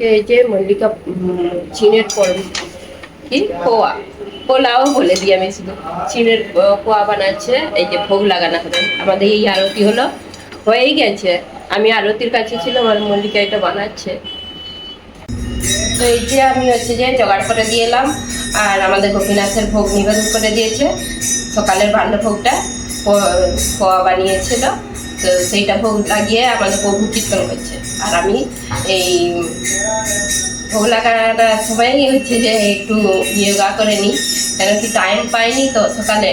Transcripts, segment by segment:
এই যে মল্লিকা চীনের পর কি? পোয়া পোলাও বলে দিই আমি শুধু। চীনের আহ, বানাচ্ছে এই যে ভোগ লাগানো হবে। আমাদের এই আরতি হলো হয়েই গেছে। আমি আরতির কাছে ছিলাম আর মল্লিকা এটা বানাচ্ছে। তো এই যে আমি হচ্ছে যে জোগাড় করে দিয়ে এলাম আর আমাদের গোপীনাথের ভোগ নিবেদন করে দিয়েছে। সকালের ভোগটা পোয়া বানিয়েছিল। তো সেইটা ভোগ লাগিয়ে আমাদের প্রভু কীর্তন করছে আর আমি এই ভোগ লাগাটা সবাই হচ্ছে যে একটু ইয়োগা করে নিই, কেন কি টাইম পাইনি তো, সকালে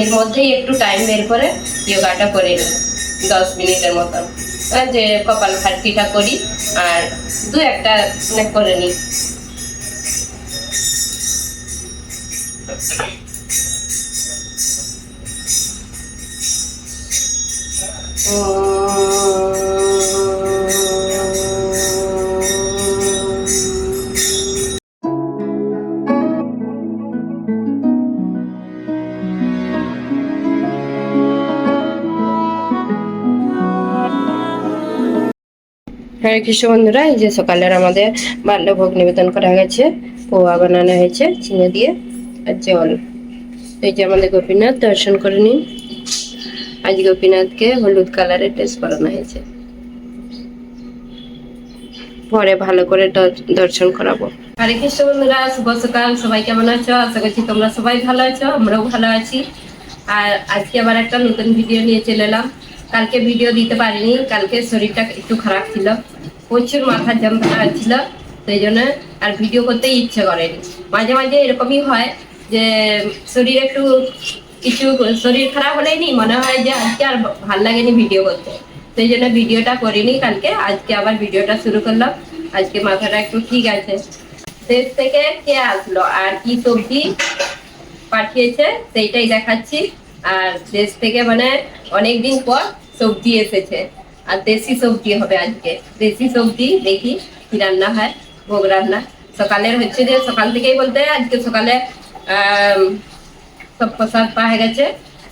এর মধ্যেই একটু টাইম বের করে ইয়োগাটা করে নিই, দশ মিনিটের মতন। যে কপাল ভাটিটা করি, আর দু একটা মানে করে নিই। হরে কৃষ্ণ বন্ধুরা, এই যে সকালের আমাদের বাল্যভোগ নিবেদন করা গেছে পোয়া বানানো হয়েছে, চিনি দিয়ে আর জল। এই যে আমাদের গোপীনাথ দর্শন করে নিন। আজ গোপীনাথকে হলুদ কালারের টেস্ট করানো হয়েছে। পরে ভালো করে দর্শন করাবো। হরে কৃষ্ণ বন্ধুরা, শুভ সকাল। সবাই কেমন আছো? আশা করছি তোমরা সবাই ভালো আছো, আমরাও ভালো আছি। আর আজকে আবার একটা নতুন ভিডিও নিয়ে চলে এলাম। কালকে ভিডিও দিতে পারিনি, কালকে শরীরটা একটু খারাপ ছিল। প্রচুর মাথার যন্ত্রণা ছিল, সেই জন্য আর ভিডিও করতে ইচ্ছে করেনি। মাঝে মাঝে এরকমই হয় যে, শরীর একটু কিছু শরীর খারাপ হলেই নি, মনে হয় যে আজকে আর ভালো লাগেনি ভিডিও করতে। সেই জন্য ভিডিওটা করিনি কালকে, আজকে আবার ভিডিওটা শুরু করলাম। আজকে মাথাটা একটু ঠিক আছে। দেশ থেকে কে আসলো? আর কি সবজি পাঠিয়েছে, সেইটাই দেখাচ্ছি। আর দেশ থেকে মানে অনেক দিন পর সবজি এসেছে। আর দেশি সবজি হবে আজকে। দেশি সবজি, দেখি কি রান্না হয়, ভোগ রান্না। সকালের হচ্ছে যে সকাল থেকেই বলতে আজকে সকালে সব প্রসাদ পাওয়া গেছে।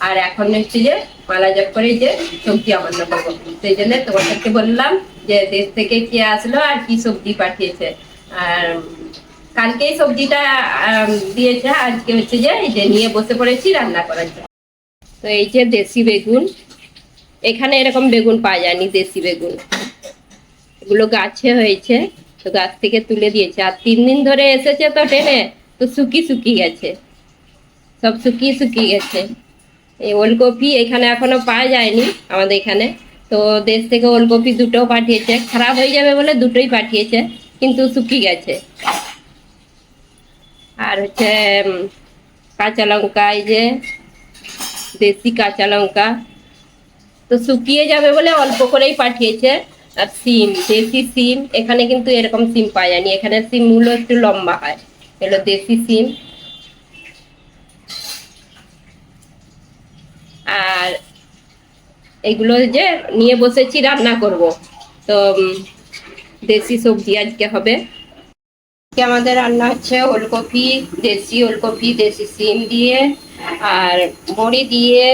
আর এখন হচ্ছে যে মালা জপ করে যে সবজি আমান্য করব। সেই জন্য তোমাদেরকে বললাম যে দেশ থেকে কে আসলো আর কি সবজি পাঠিয়েছে। আর কালকেই সবজিটা দিয়েছে। আজকে হচ্ছে যে এই যে নিয়ে বসে পড়েছি রান্না করার জন্য। তো এই যে দেশি বেগুন, এখানে এরকম বেগুন পাওয়া যায়নি, দেশি বেগুন। এগুলো গাছে হয়েছে, তো গাছ থেকে তুলে দিয়েছে। আর তিন দিন ধরে এসেছে তো টেনে, তো শুকি শুকি গেছে। সব শুকিয়ে শুকিয়ে গেছে। এই ওলকপি এখানে এখনও পাওয়া যায়নি আমাদের এখানে। তো দেশ থেকে ওলকপি দুটোও পাঠিয়েছে। খারাপ হয়ে যাবে বলে দুটোই পাঠিয়েছে, কিন্তু শুকিয়ে গেছে। আর হচ্ছে কাঁচা লঙ্কা, এই যে দেশি কাঁচা লঙ্কা। তো শুকিয়ে যাবে বলে অল্প করেই পাঠিয়েছে। আর সিম, দেশি সিম, এখানে কিন্তু এরকম সিম পাওয়া যায়নি। এখানে সিমগুলো একটু লম্বা হয়। এগুলো দেশি সিম। আর এগুলো যে নিয়ে বসেছি রান্না করব। তো দেশি সবজি আজকে হবে। আমাদের রান্না হচ্ছে ওলকপি, দেশি ওলকপি, দেশি সিম দিয়ে, আর বড়ি দিয়ে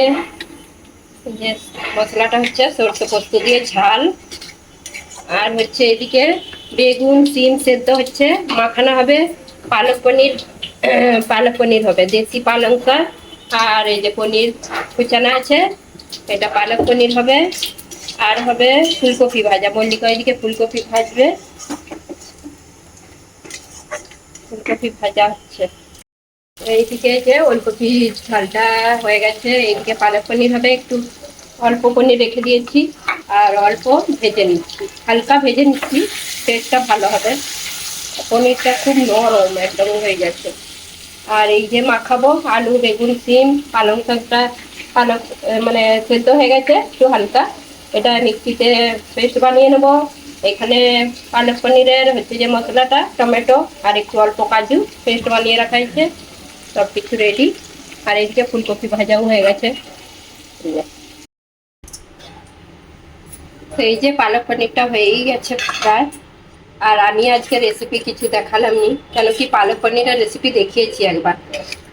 যে মশলাটা হচ্ছে সরষে পোস্ত দিয়ে ঝাল। আর হচ্ছে এদিকে বেগুন, সিম সেদ্ধ হচ্ছে, মাখানো হবে, পালক পনির পালক পনির হবে, দেশি পালংকা আর এই যে পনির কুচানা আছে, এটা পালক পনির হবে, আর হবে ফুলকপি ভাজা। মল্লিকা এদিকে ফুলকপি ভাজবে। ফুলকপি ভাজা হচ্ছে। এইদিকে যে ওলকপি ঝালটা হয়ে গেছে। এইদিকে পালক পনির হবে একটু। অল্প পনির রেখে দিয়েছি, আর অল্প ভেজে নিচ্ছি। হালকা ভেজে নিচ্ছি টেস্টটা ভালো হবে। পনিরটা খুব নরম একদম হয়ে গেছে। আর এই যে মাখাবো আলু, বেগুন, সিম, পালং শাকটা পালক মানে সেদ্ধ হয়ে গেছে একটু হালকা। এটা মিক্সিতে পেস্ট বানিয়ে নেব। এখানে পালক পনিরের হচ্ছে যে মশলাটা, টমেটো আর একটু অল্প কাজু পেস্ট বানিয়ে রাখা হয়েছে। সব কিছু রেডি আর এদিকে ফুলকপি ভাজাও হয়ে গেছে। এই যে। পালক পনিরটা হয়েই গেছে প্রায়। আর আমি আজকে রেসিপি কিছু দেখালাম নি কেন কি পালক পনিরের রেসিপি দেখিয়েছি একবার।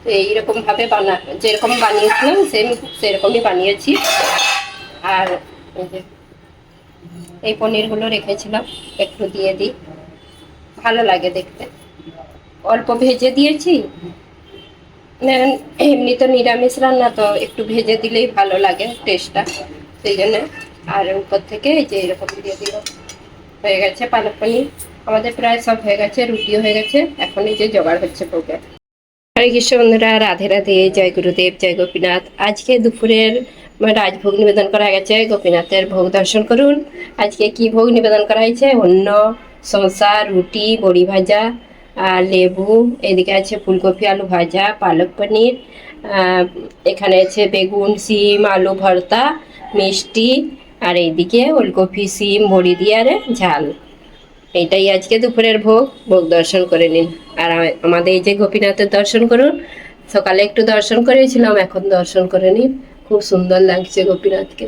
তো এইরকম ভাবে বানা, যেরকম বানিয়েছিলাম সেম সেরকমই বানিয়েছি। আর এই পনিরগুলো রেখেছিলাম, একটু দিয়ে দিই। ভালো লাগে দেখতে। অল্প ভেজে দিয়েছি। মানে এমনি তো নিরামিষ রান্না, তো একটু ভেজে দিলেই ভালো লাগে টেস্টটা সেই জন্য, আর উপর থেকে এই যে এরকম দিয়ে দিল হয়ে গেছে, পালক পনির আমাদের প্রায় সব হয়ে গেছে, রুটিও হয়ে গেছে। এখন এই যে জোগাড় হচ্ছে ভোগের হরে কৃষ্ণ বন্ধুরা, রাধে রাধে, জয় গুরুদেব, জয় গোপীনাথ। আজকে দুপুরের রাজভোগ নিবেদন করা গেছে, গোপীনাথের ভোগ দর্শন করুন। আজকে কি ভোগ নিবেদন করা হয়েছে? অন্য শসা, রুটি, বড়ি ভাজা, আর লেবু। এদিকে আছে ফুলকপি, আলু ভাজা, পালক পনির। এখানে আছে বেগুন, সিম, আলু ভর্তা, মিষ্টি আর এইদিকে ওলকপি, সিম, বড়ি দিয়ে আর ঝাল। এইটাই আজকে দুপুরের ভোগ। ভোগ দর্শন করে নিন। আর আমাদের এই যে গোপীনাথের দর্শন করুন, সকালে একটু দর্শন করেছিলাম, এখন দর্শন করে নিন। খুব সুন্দর লাগছে গোপীনাথকে।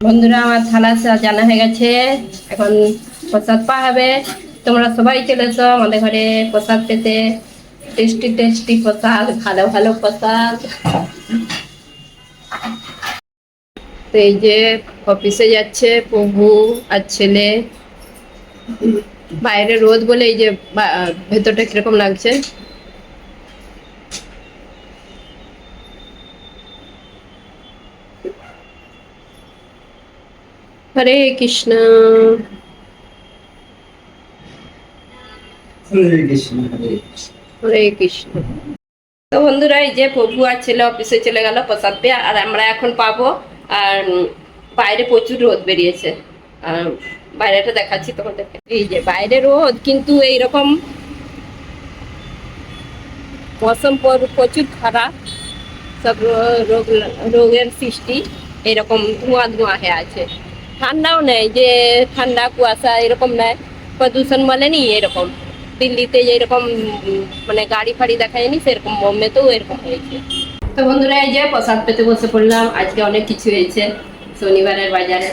বন্ধুরা, আমার থালা জানা হয়ে গেছে। এখন প্রসাদ পা হবে। তোমরা সবাই চলে এসো আমাদের ঘরে প্রসাদ পেতে। টেস্টি টেস্টি প্রসাদ, ভালো ভালো প্রসাদ। তো এই যে অফিসে যাচ্ছে প্রভু আর ছেলে। বাইরে রোদ বলে এই যে ভেতরটা কীরকম লাগছে? হরে কৃষ্ণ। কৃষ্ণ তো বন্ধুরা, এই যে প্রভু আর ছেলে অফিসে চলে গেল প্রসাদ পেয়ে, আর আমরা এখন পাবো, আর বাইরে প্রচুর রোদ বেরিয়েছে। আর বাইরেটা দেখাচ্ছি তোমাদেরকে। এই যে বাইরে রোদ, কিন্তু এইরকম মৌসুম পর- প্রচুর খারাপ, সব রোগ, রোগের সৃষ্টি এরকম ধোঁয়া ধোঁয়া হয়ে আছে। ঠান্ডাও নেই, যে ঠান্ডা, কুয়াশা এরকম নেই, প্রদূষণ বলেনি এরকম দিল্লিতে যেরকম মানে গাড়ি ফাড়ি দেখা যায়নি সেরকম বোম্বেতেও এরকম হয়েছে। তো বন্ধুরা, এই যে প্রসাদ পেতে বসে পড়লাম, আজকে অনেক কিছু হয়েছে। শনিবারের বাজারে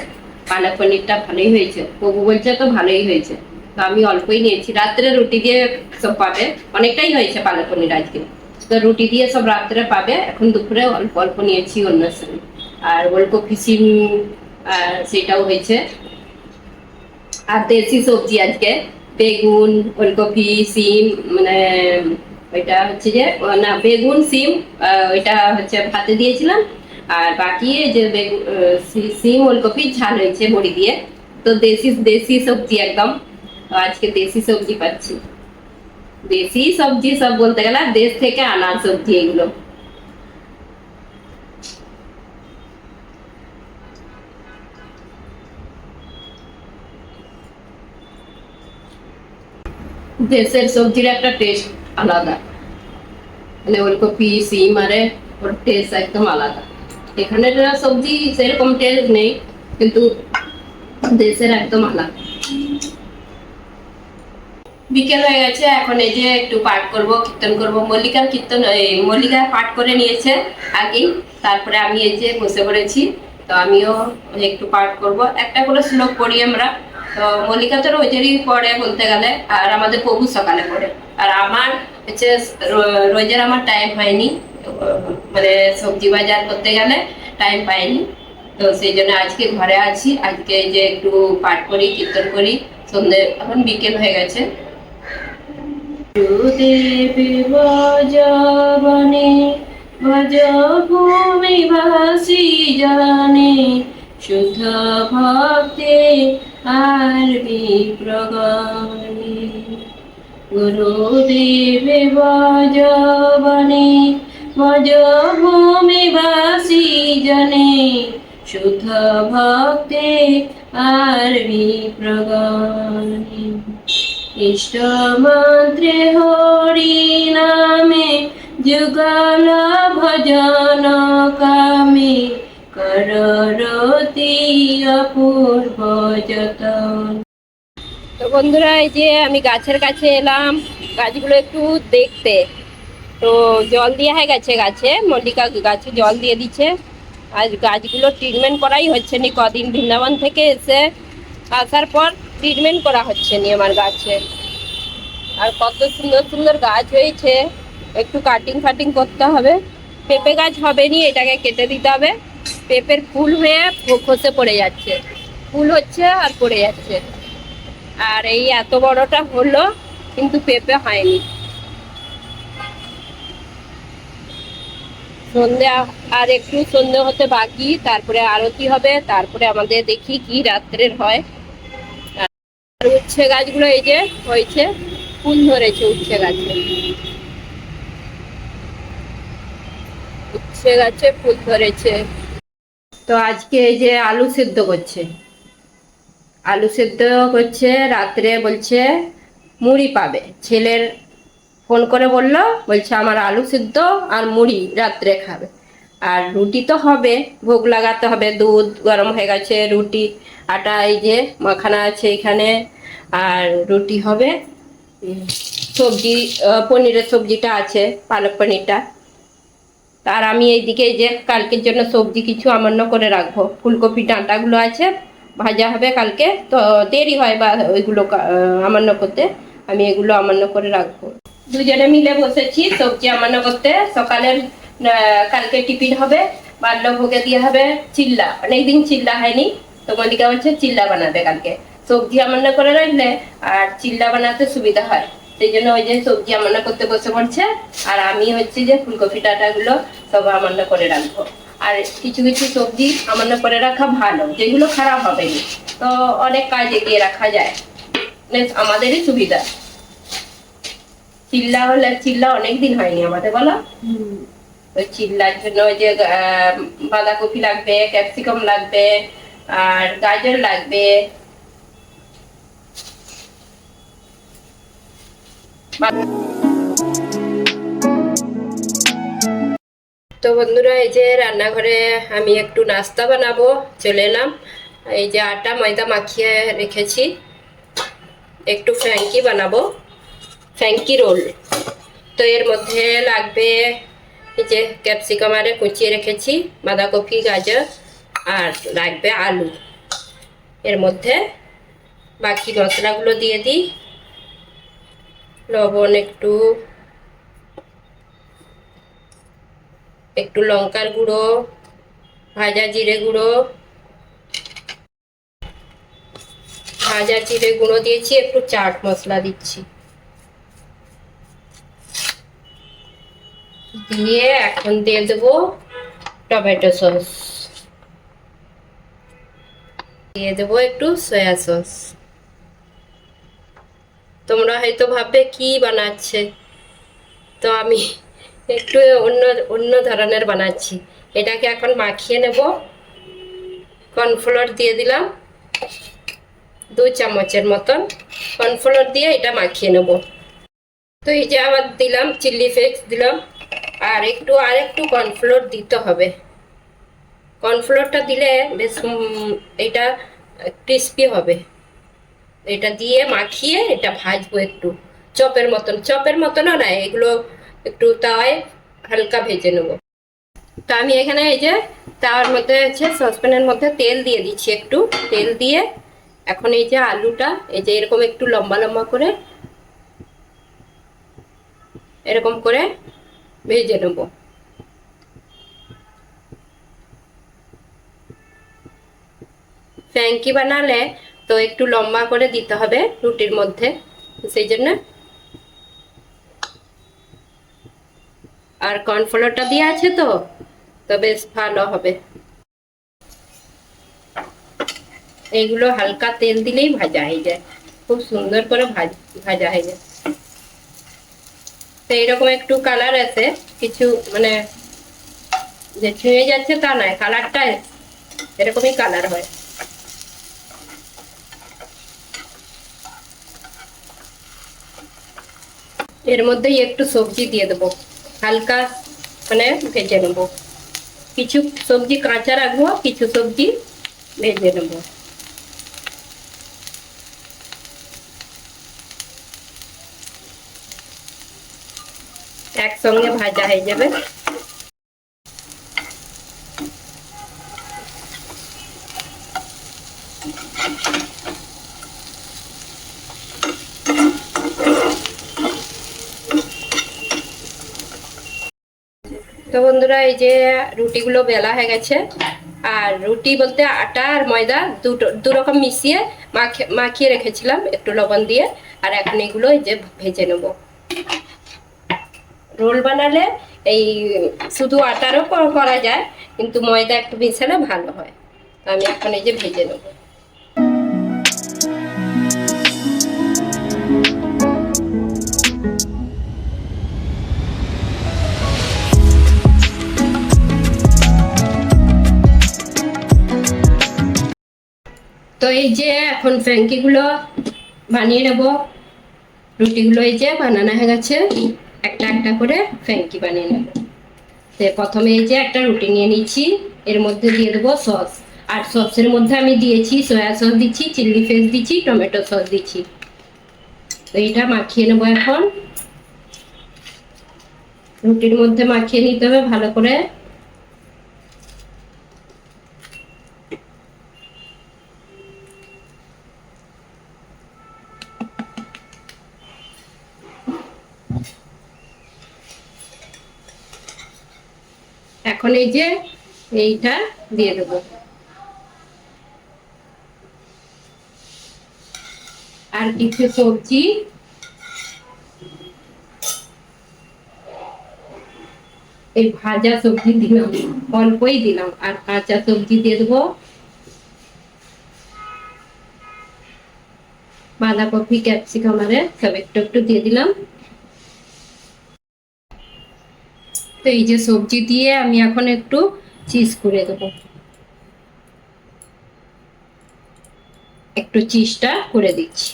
পালক পনিরটা ভালোই হয়েছে। প্রভু বলছে তো ভালোই হয়েছে। তো আমি অল্পই নিয়েছি। রাত্রে রুটি দিয়ে সব পাবে। অনেকটাই হয়েছে পালক পনির আজকে। তো রুটি দিয়ে সব রাত্রে পাবে। এখন দুপুরে অল্প অল্প নিয়েছি অন্য সময় আর ওলকপি সিম সেটাও হয়েছে। আর দেশি সবজি আজকে। বেগুন, ওলকপি, সিম মানে ওইটা হচ্ছে যে না, বেগুন, সিম ওইটা হচ্ছে ভাতে দিয়েছিলাম। আর বাকি যে বেগুন সিম, ওলকপি, ঝাল হয়েছে বড়ি দিয়ে। তো দেশি দেশি সবজি একদম। আজকে দেশি সবজি পাচ্ছি। দেশি সবজি সব বলতে গেলে দেশ থেকে আনা সবজি এগুলো। দেশের সবজির একটা টেস্ট আলাদা। মানে ওলকপি সিম আরে ওর টেস্ট একদম আলাদা। এখানের সবজি সেরকম টেস্ট নেই, কিন্তু দেশের একদম আলাদা। বিকেল হয়ে গেছে, এখন এই যে একটু পাঠ করব, কীর্তন করব। মল্লিকার কীর্তন মল্লিকা পাঠ করে নিয়েছে আগেই তারপরে আমি এই যে বসে পড়েছি, তো আমিও একটু পাঠ করব। একটা করে শ্লোক পড়ি আমরা। তো মল্লিকা তো রোজেরই পড়ে বলতে গেলে, আর আমাদের প্রভু সকালে পড়ে। আর আমার হচ্ছে রোজের আমার টাইম হয়নি মানে সবজি বাজার করতে গেলে টাইম পাইনি। তো সেই জন্য আজকে ঘরে আছি, আজকে যে একটু পাঠ করি, কীর্তন করি সন্ধ্যে এখন বিকেল হয়ে গেছে। ভজবনে ভজ ভূমিবাসী জানে, শুদ্ধ ভক্তে আর বিপ্রগণে গুরুদেব ভজবনে ভজ ভূমিবাসী জনে, শুদ্ধ ভক্তে আর বিপ্রগণে ইষ্ট মন্ত্রে হরি নামে যুগল ভজন কামে তো বন্ধুরা, এই যে আমি গাছের কাছে এলাম, গাছগুলো একটু দেখতে। তো জল দেওয়া হয়ে গেছে গাছে, মল্লিকা গাছে জল দিয়ে দিচ্ছে। আর গাছগুলো ট্রিটমেন্ট করাই হচ্ছে নি, কদিন বৃন্দাবন থেকে এসে আসার পর ট্রিটমেন্ট করা হচ্ছে নি আমার গাছে। আর কত সুন্দর সুন্দর গাছ হয়েছে, একটু কাটিং ফাটিং করতে হবে। পেঁপে গাছ হবে নি, এটাকে কেটে দিতে হবে। পেঁপের ফুল হয়ে খসে পড়ে যাচ্ছে। ফুল হচ্ছে আর পড়ে যাচ্ছে। আর এই এত বড়টা হলো, কিন্তু পেঁপে হয়নি। সন্ধে আর একটু সন্ধে হতে বাকি, তারপরে আরতি হবে, তারপরে আমাদের দেখি কি রাত্রের হয়। আর উচ্ছে গাছগুলো এই যে হয়েছে, ফুল ধরেছে উচ্ছে গাছে। উচ্ছে গাছে ফুল ধরেছে। তো আজকে এই যে আলু সেদ্ধ করছে। আলু সেদ্ধ করছে, রাত্রে বলছে মুড়ি পাবে। ছেলের ফোন করে বলল, বলছে আমার আলু সিদ্ধ আর মুড়ি রাত্রে খাবে। আর রুটি তো হবে, ভোগ লাগাতে হবে, দুধ গরম হয়ে গেছে, রুটি, আটা, এই যে মাখানা আছে এখানে। আর রুটি হবে, সবজি পনিরের সবজিটা আছে, পালক পনিরটা। আর আমি এইদিকে এই যে কালকের জন্য সবজি কিছু আমান্য করে রাখব। ফুলকপি ডাঁটাগুলো আছে, ভাজা হবে কালকে, তো দেরি হয় বা ওইগুলো আমান্য করতে। আমি এগুলো আমান্য করে রাখব। দুজনে মিলে বসেছি সবজি আমান্য করতে। সকালের কালকে টিফিন হবে, বাল্যভোগে দিয়ে হবে চিল্লা। অনেকদিন চিল্লা হয়নি, তো মল্লিকা বলছে চিল্লা বানাবে কালকে। সবজি আমান্য করে রাখলে আর চিল্লা বানাতে সুবিধা হয়। সেই জন্য ওই যে সবজি আমান্য করতে বসে পড়ছে আর আমি হচ্ছে যে ফুলকপি ডাটাগুলো সব আমান্য করে রাখব। আর কিছু কিছু সবজি আমান্য করে রাখা ভালো যেগুলো খারাপ হবে না। তো অনেক কাজ এগিয়ে রাখা যায়। আমাদেরই সুবিধা। চিল্লা হলে চিল্লা অনেক দিন হয়নি আমাদের বলো? ওই চিল্লার জন্য ওই যে বাঁধাকপি লাগবে ক্যাপসিকাম লাগবে আর গাজর লাগবে তো বন্ধুরা, এই যে রান্নাঘরে আমি একটু নাস্তা বানাবো, চলে এলাম। এই যে আটা, ময়দা মাখিয়ে রেখেছি। একটু ফ্র্যাঙ্কি বানাবো ফ্র্যাঙ্কি রোল। তো এর মধ্যে লাগবে এই যে ক্যাপসিকাম আরে কুচিয়ে রেখেছি, বাঁধাকপি, গাজর, আর লাগবে আলু। এর মধ্যে বাকি মশলাগুলো দিয়ে দিই। লবণ একটু একটু লঙ্কার গুঁড়ো, ভাজা জিরে গুঁড়ো। ভাজা জিরে গুঁড়ো দিয়েছি, একটু চাট মশলা দিচ্ছি। দিয়ে এখন দিয়ে দেবো টমেটো সস। দিয়ে দেবো একটু সয়া সস। তোমরা হয়তো ভাববে, কি বানাচ্ছে? তো আমি একটু অন্য অন্য ধরনের বানাচ্ছি। এটাকে এখন মাখিয়ে নেব। কর্নফ্লোর দিয়ে দিলাম দু চামচের মতন। কর্নফ্লোর দিয়ে এটা মাখিয়ে নেব। তো এই যে আবার দিলাম, চিলি ফ্লেক্স দিলাম। আর একটু আর একটু কর্নফ্লোর দিতে হবে। কর্নফ্লোরটা দিলে বেশ এটা ক্রিস্পি হবে। এটা দিয়ে মাখিয়ে এটা ভাজবো একটু। চপের মতন, চপের মতনও না এগুলো একটু তাওয়ায় হালকা ভেজে নেব। তো আমি এখানে এই যে তাওয়ার মধ্যে হচ্ছে সসপ্যানের মধ্যে তেল দিয়ে দিচ্ছি একটু। তেল দিয়ে এখন এই যে আলুটা, এই যে এরকম একটু লম্বা লম্বা করে এরকম করে ভেজে নেব। ফ্যাঙ্কি বানালে তো একটু লম্বা করে দিতে হবে রুটির মধ্যে, সেই জন্য। আর কর্নফ্লোরটা দিয়ে আছে তো তো বেশ ভালো হবে। এইগুলো হালকা তেল দিলেই ভাজা হয়ে যায়। খুব সুন্দর করে ভাজ- হয়ে যায়। তো এইরকম একটু কালার আছে, কিছু মানে যে ছুঁয়ে যাচ্ছে তা নয় কালারটা এরকমই কালার হয়। এর মধ্যেই একটু সবজি দিয়ে দেবো। হালকা মানে ভেজে নেব। কিছু সবজি কাঁচা রাখব, কিছু সবজি ভেজে নেব। একসঙ্গে ভাজা হয়ে যাবে তো বন্ধুরা এই যে রুটিগুলো বেলা হয়ে গেছে, আর রুটি বলতে আটা আর ময়দা দুটো, দুরকম মিশিয়ে মাখে, মাখিয়ে রেখেছিলাম একটু লবণ দিয়ে, আর এখন এগুলো এই যে ভেজে নেব। রোল বানালে এই শুধু আটারও করা যায়, কিন্তু ময়দা একটু মিশালে ভালো হয়। তো আমি এখন এই যে ভেজে নেব। তো এই যে এখন ফ্র্যাঙ্কিগুলো বানিয়ে নেব। রুটিগুলো এই যে বানানো হয়ে গেছে। একটা একটা করে ফ্র্যাঙ্কি বানিয়ে নেব। তো প্রথমে এই যে একটা রুটি নিয়ে নিচ্ছি। এর মধ্যে দিয়ে দেবো সস। আর সসের মধ্যে আমি দিয়েছি সয়া সস দিচ্ছি, চিলি ফ্লেক্স দিচ্ছি, টমেটো সস দিচ্ছি। তো এইটা মাখিয়ে নেব এখন। রুটির মধ্যে মাখিয়ে নিতে হবে ভালো করে। এখন এই যে এইটা দিয়ে দেবো। আর কিছু সবজি। এই ভাজা সবজি দিলাম, অল্পই দিলাম, আর কাঁচা সবজি দিয়ে দেবো। বাঁধাকপি, ক্যাপসিকাম, আরে সব একটু একটু দিয়ে দিলাম। তো এই যে সবজি দিয়ে আমি এখন একটু চিজ করে দেবো। একটু চিজটা করে দিচ্ছি।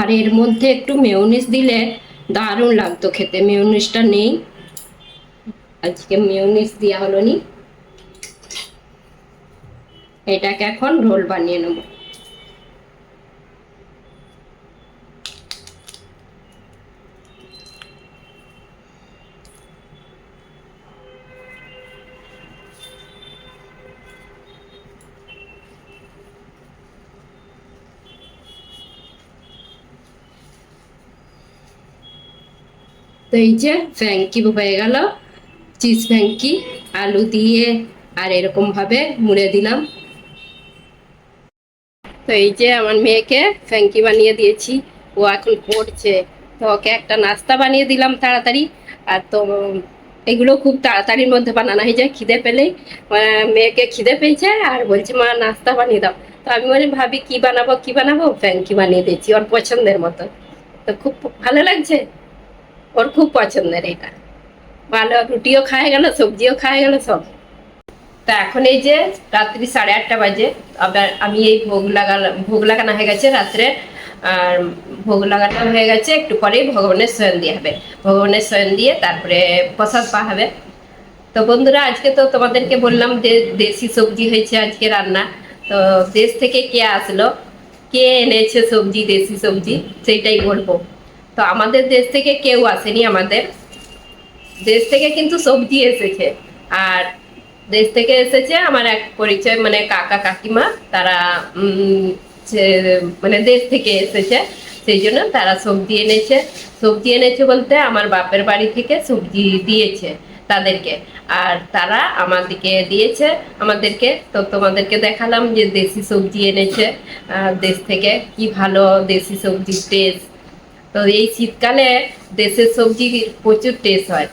আর এর মধ্যে একটু মেয়োনিজ দিলে দারুণ লাগতো খেতে। মেয়োনিজটা নেই। আজকে মেয়োনিজ দেওয়া হলো নি। এটাকে এখন রোল বানিয়ে নেব। তো এই যে ফ্র্যাঙ্কি হয়ে গেল। চিজ ফ্র্যাঙ্কি আলু দিয়ে আর এরকম ভাবে মুড়ে দিলাম। তো এই যে আমার মেয়েকে ফ্যাঙ্কি বানিয়ে দিয়েছি, ও এখন পড়ছে তো ওকে একটা নাস্তা বানিয়ে দিলাম তাড়াতাড়ি। আর তো এগুলো খুব তাড়াতাড়ির মধ্যে বানানো হয়ে যায়, খিদে পেলেই। মেয়েকে খিদে পেয়েছে আর বলছে, মা, নাস্তা বানিয়ে দাও। তো আমি মনে ভাবি, কি বানাবো কি বানাবো? ফ্যাঙ্কি বানিয়ে দিয়েছি, ওর পছন্দের মতো। তো খুব ভালো লাগছে। ওর খুব পছন্দের এটা। ভালো রুটিও খাওয়া গেল, সবজিও খাওয়া গেল সব। তা এখন এই যে রাত্রি সাড়ে আটটা বাজে, আবার আমি এই ভোগ লাগালাম ভোগ লাগানো হয়ে গেছে রাত্রে, আর ভোগ লাগানো হয়ে গেছে, একটু পরেই ভগবানের শয়ন দিয়ে হবে। ভগবানের শয়ন দিয়ে তারপরে প্রসাদ পাওয়া হবে। তো বন্ধুরা, আজকে তো তোমাদেরকে বললাম যে দেশি সবজি হয়েছে আজকে রান্না। তো দেশ থেকে কে আসলো? কে এনেছে সবজি, দেশি সবজি? সেইটাই বলব। তো আমাদের দেশ থেকে কেউ আসেনি আমাদের। দেশ থেকে কিন্তু সবজি এসেছে। আর দেশ থেকে এসেছে আমার এক পরিচয় মানে কাকা কাকিমা, তারা মানে দেশ থেকে এসেছে, সেই জন্য তারা সবজি এনেছে। সবজি এনেছে বলতে আমার বাপের বাড়ি থেকে সবজি দিয়েছে তাদেরকে। আর তারা আমাদেরকে দিয়েছে, আমাদেরকে, তো তোমাদেরকে দেখালাম যে দেশি সবজি এনেছে দেশ থেকে কি ভালো দেশি সবজির টেস্ট তো এই শীতকালে দেশের সবজি প্রচুর টেস্ট হয়।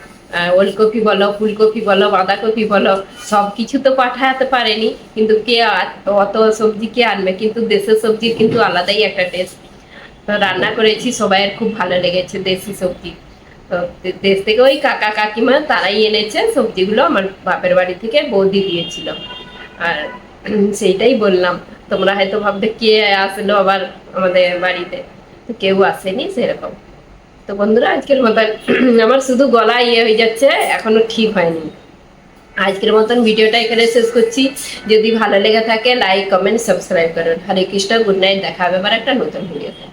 ওলকপি বলো, ফুলকপি বলো, বাঁধাকপি বলো, সব কিছু তো পাঠাতে পারেনি, কিন্তু কে অত সবজি কে আনবে? কিন্তু দেশের সবজির কিন্তু আলাদাই একটা টেস্ট তো রান্না করেছি, সবাইয়ের খুব ভালো লেগেছে দেশি সবজি। তো দেশ থেকে ওই কাকা কাকিমা তারাই এনেছে, সবজিগুলো আমার বাপের বাড়ি থেকে বৌদি দিয়েছিল। আর সেইটাই বললাম, তোমরা হয়তো ভাবতে কে আসলো আবার আমাদের বাড়িতে? তো কেউ আসেনি, সেরকম। তো বন্ধুরা, আজকের মতন আমার শুধু গলা ইয়ে হয়ে যাচ্ছে, এখনও ঠিক হয়নি। আজকের মতন ভিডিওটা এখানে শেষ করছি। যদি ভালো লেগে থাকে লাইক কমেন্ট সাবস্ক্রাইব করুন। হরে কৃষ্ণ গুড নাইট দেখা হবে আবার একটা নতুন ভিডিওতে।